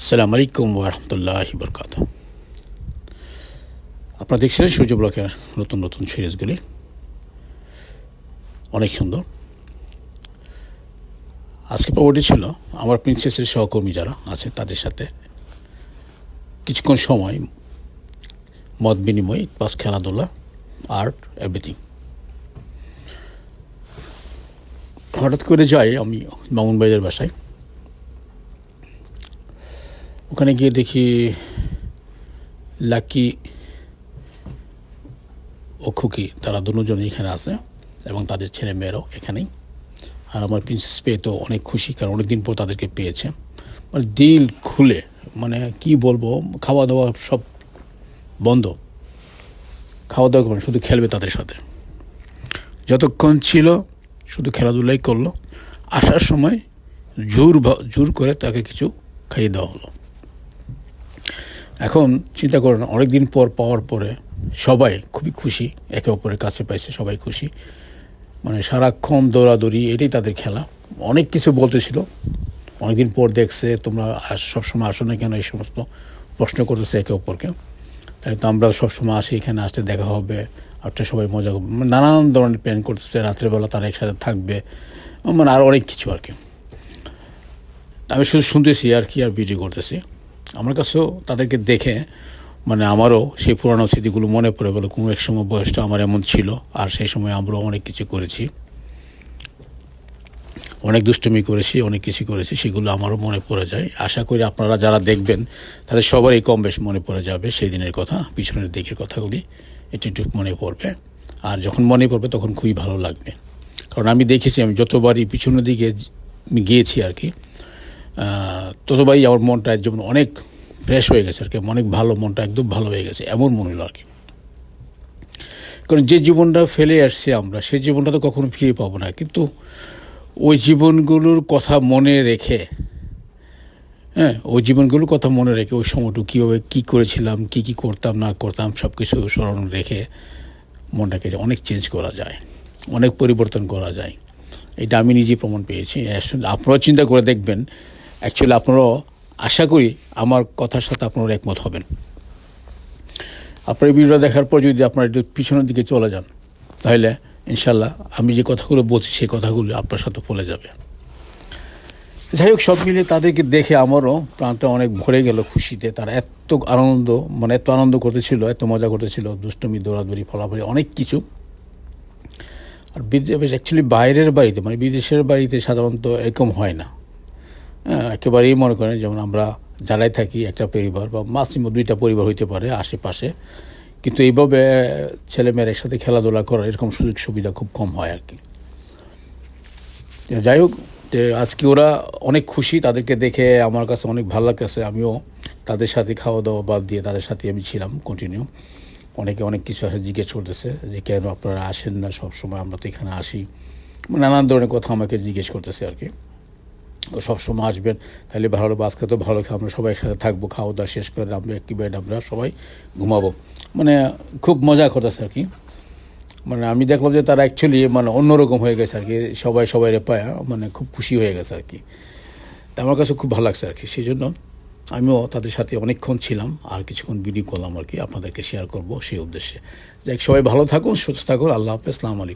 আসসালামু আলাইকুম ওরহমতুল্লাহ বরকাত আপনারা দেখছিলেন সূর্য ব্লকের নতুন নতুন সিরিজগুলি। অনেক সুন্দর। আজকে পর্বটি ছিল আমার প্রিন্সেসের সহকর্মী যারা আছে তাদের সাথে। কিছুক্ষণ সময়, মত বিনিময়, প্লাস খেলাধুলা, আর্ট, এভরিথিং। হঠাৎ করে যাই আমি মামুন ভাইদের বাসায়। ওখানে গিয়ে দেখি লাকি ও খুকি, তারা দুজনে এখানে আছে এবং তাদের ছেলে মেয়েরাও এখানেই। আর আমার প্রিন্সেস পেয়ে তো অনেক খুশি, কারণ অনেকদিন পর তাদেরকে পেয়েছে। মানে দিল খুলে মানে কি বলব খাওয়া দাওয়া সব বন্ধ। খাওয়া দাওয়া করবেন শুধু খেলবে তাদের সাথে। যতক্ষণ ছিল, শুধু খেলাধুলাই করল। আসার সময় জোর জোর করে তাকে কিছু খাইয়ে দেওয়া হলো। এখন চিন্তা করেন অনেক দিন পর পাওয়ার পরে সবাই খুবই খুশি, একে অপরের কাছে পাইছে সবাই খুশি। মানে সারাক্ষণ দৌড়াদৌড়ি, এটাই তাদের খেলা। অনেক কিছু বলতেছিল। অনেকদিন পর দেখছে, তোমরা সবসময় আসো না কেন এই সমস্ত প্রশ্ন করতেছে একে অপরকে। তাহলে তো আমরা সবসময় আসি, এখানে আসতে দেখা হবে একটা সবাই মজা করবে। মানে নানান ধরনের প্ল্যান করতেছে, রাত্রেবেলা তারা একসাথে থাকবে মানে আর অনেক কিছু আর কি। আমি শুধু শুনতেছি আর কি আর ভিডিও করতেছি। আমার কাছেও তাদেরকে দেখে মানে আমারও সেই পুরানো স্মৃতিগুলো মনে পড়ে গেলো কোনো এক সময় বয়সটা আমার এমন ছিল, আর সেই সময় আমরাও অনেক কিছু করেছি। অনেক দুষ্টুমি করেছি, অনেক কিছু করেছি, সেগুলো আমারও মনে পড়ে যায়। আশা করি আপনারা যারা দেখবেন, তাদের সবারই কম বেশ মনে পড়ে যাবে সেই দিনের কথা, পিছনের দিকের কথাগুলি একটু একটু মনে পড়বে। আর যখন মনে পড়বে তখন খুবই ভালো লাগবে। কারণ আমি দেখেছি, আমি যতবারই পিছনের দিকে গিয়েছি আর কি আহ, ততবারই আমার মনটা যেমন অনেক ফ্রেশ হয়ে গেছে আর কি। অনেক ভালো মনটা একদম ভালো হয়ে গেছে এমন মনে হলো আর কি। কারণ যে জীবনটা ফেলে আসছি আমরা সেই জীবনটা তো কখনো ফিরে পাবো না। কিন্তু ওই জীবনগুলোর কথা মনে রেখে হ্যাঁ ওই জীবনগুলোর কথা মনে রেখে ওই সময়টুকু কীভাবে কী করেছিলাম কী কী করতাম না করতাম সব কিছু স্মরণ রেখে মনটাকে অনেক চেঞ্জ করা যায় অনেক পরিবর্তন করা যায়। এটা আমি নিজেই প্রমাণ পেয়েছি। আপনারাও চিন্তা করে দেখবেন অ্যাকচুয়ালি আপনারাও আশা করি আমার কথার সাথে আপনারা একমত হবেন। আপনার ভিডিওটা দেখার পর যদি আপনারা একটু পিছনের দিকে চলে যান, তাহলে ইনশাল্লাহ আমি যে কথাগুলো বলছি, সেই কথাগুলো আপনার সাথে বলে যাবে। যাই হোক, সব মিলে তাদেরকে দেখে আমারও প্রাণটা অনেক ভরে গেল খুশিতে। তারা এত আনন্দ মানে এত আনন্দ করতেছিল, এত মজা করতেছিল, দুষ্টমি, দৌড়াদৌড়ি, ফলাফলি, অনেক কিছু। আর বিদেশ অ্যাকচুয়ালি বাইরের বাড়িতে মানে বিদেশের বাড়িতে সাধারণত এরকম হয় না। একেবারেই মনে করেন যেমন আমরা যারাই থাকি, একটা পরিবার বা মাসিমো দুইটা পরিবার হইতে পারে আশেপাশে। কিন্তু এইভাবে ছেলেমেয়ের একসাথে খেলাধুলা করার এরকম সুযোগ সুবিধা খুব কম হয় আর কি। যাই হোক আজকে ওরা অনেক খুশি, তাদেরকে দেখে আমার কাছে অনেক ভালো লাগতেছে। আমিও তাদের সাথে খাওয়া দাওয়া বাদ দিয়ে তাদের সাথে আমি ছিলাম কন্টিনিউ অনেকে অনেক কিছু আসে জিজ্ঞেস করতেছে যে, কেন আপনারা আসেন না? সব সময় আমরা তো এখানে আসি। নানান ধরনের কথা আমাকে জিজ্ঞেস করতেছে আর কি। সবসময় আসবেন, তাহলে ভালো হবে। আজকে তো ভালো আমরা সবাই একসাথে থাকব, খাওয়া দাওয়া শেষ করে আমরা একটি বেড আমরা সবাই ঘুমাবো। মানে খুব মজা করতেছে আর কি। মানে আমি দেখলাম যে তারা অ্যাকচুয়ালি মানে অন্যরকম হয়ে গেছে আর কি, সবাই সবাই পায় মানে খুব খুশি হয়ে গেছে আর কি। তা আমার কাছে খুব ভালো লাগছে আর কি সেই জন্য আমিও তাদের সাথে অনেকক্ষণ ছিলাম, আর কিছুক্ষণ ভিডিও করলাম আর কি, আপনাদেরকে শেয়ার করব সেই উদ্দেশ্যে। যাই সবাই ভালো থাকুন, সুস্থ থাকুন, আল্লাহ হাফেজ আলাইকুম।